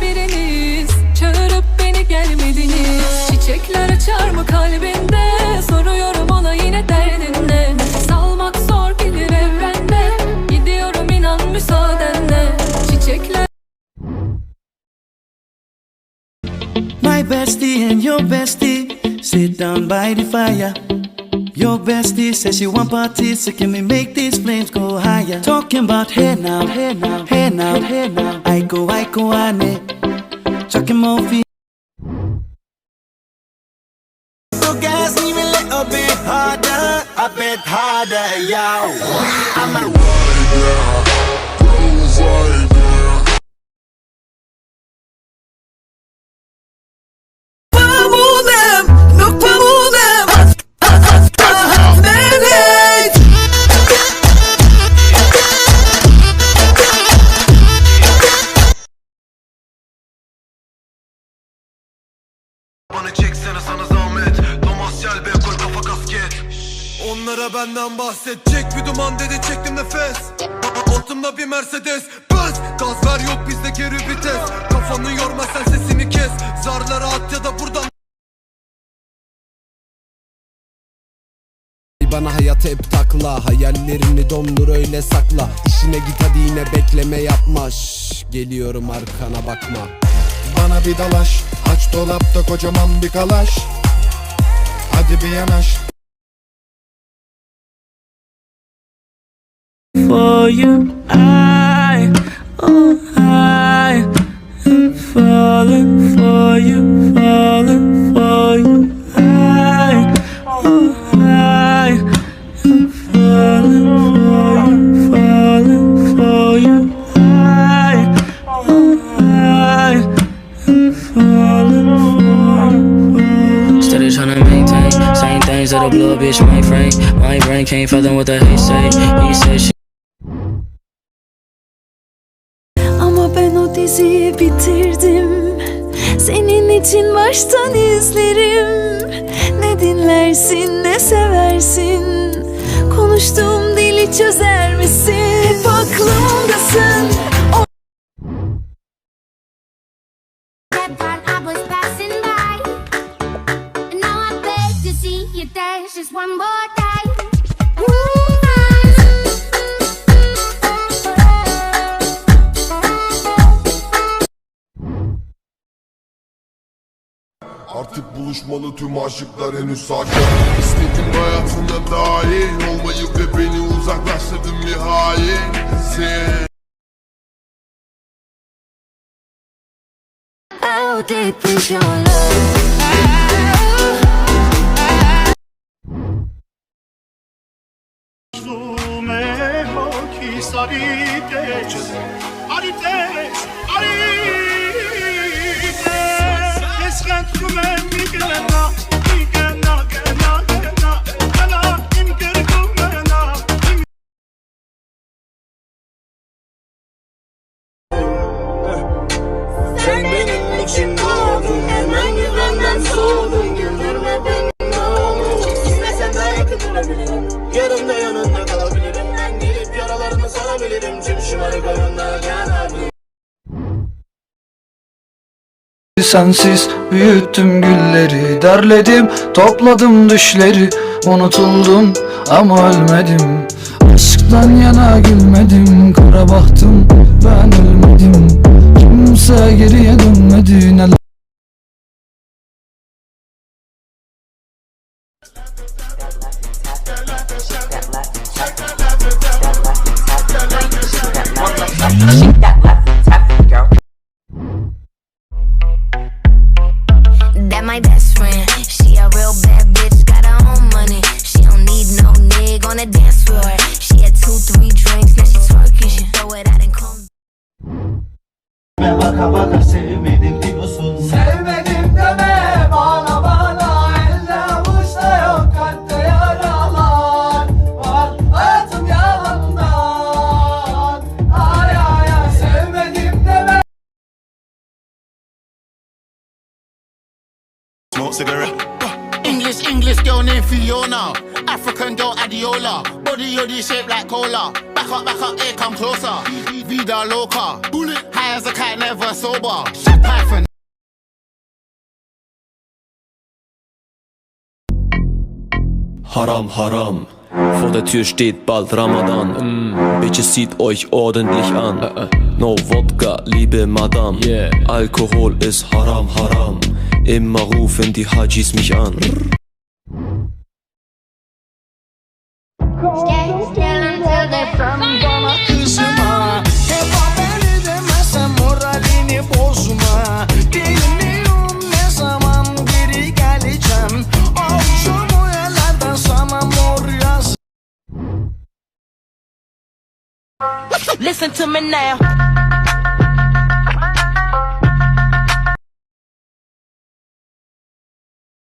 biriniz Çağırıp beni gelmediniz. Çiçekler açar mı kalbinde? Soruyorum ona yine derdin ne Nefes almak zor bilir evrende. Gidiyorum inan müsaadenle. Çiçekler My bestie and your bestie sit down by the fire. Your bestie says she want parties, so can we make these flames go higher? Talking about hey now, hey now, hey now, hey now. I go, I go, I ane. Chucking more feet. So gas me a little bit harder, a bit harder, yo. I'm a Pamudem, Onlara benden bahsedecek bir duman dedi çektim nefes. Altımda bir Mercedes Benz Gaz ver yok bizde geri vites. Kafanı yorma sen sesini kes. Zarlara at ya da buradan. Bana hayat hep takla Hayallerini dondur öyle sakla. İşine git hadi yine bekleme yapma. Şşş, Geliyorum arkana bakma. Bana bir dalaş Aç dolapta kocaman bir kalaş. Hadi bir yanaş For you, I, oh, I am falling for you, falling for you. I, oh, I am falling for you, falling for you. I, oh, I am falling for you. Steady tryna maintain Same things that'll blow a bitch mainframe My brain can't fathom what the hate say He said o diziyi bitirdim. Senin için baştan izlerim. Ne dinlersin ne seversin? Konuştuğum dili çözer misin? Hep aklımdasın. Dance just one more time. Artık buluşmalı tüm aşıklar henüz sakin İstedim hayatına dahil olmayı ve beni uzaklaştırdın bir hain Sen How deep is your love? Sen için doğdun. Hemen güvenden soğudun. Güldürme beni ne olur. İstesen daha yakın durabilirim. Yarın da yanında kalabilirim. Ben gelip yaralarını sarabilirim. Tüm şımarık oyunlar yanabilirim. Sensiz büyüttüm gülleri Derledim topladım düşleri Unutuldum ama ölmedim Aşktan yana gülmedim Kara bahtım ben ölmedim Kimse geriye dönmedi neler cigarette English, English girl named Fiona. African girl Adiola. Body body shaped like cola. Back up, back up, here come closer. Vida loca. Bullet. High as a kite, never sober. Shit python. Haram, haram. Vor der Tür steht bald Ramadan. Mm. Bitches zieht euch ordentlich an. No Wodka, liebe Madame. Alkohol ist haram, haram. Immer rufen die Hajis mich an. Listen to me now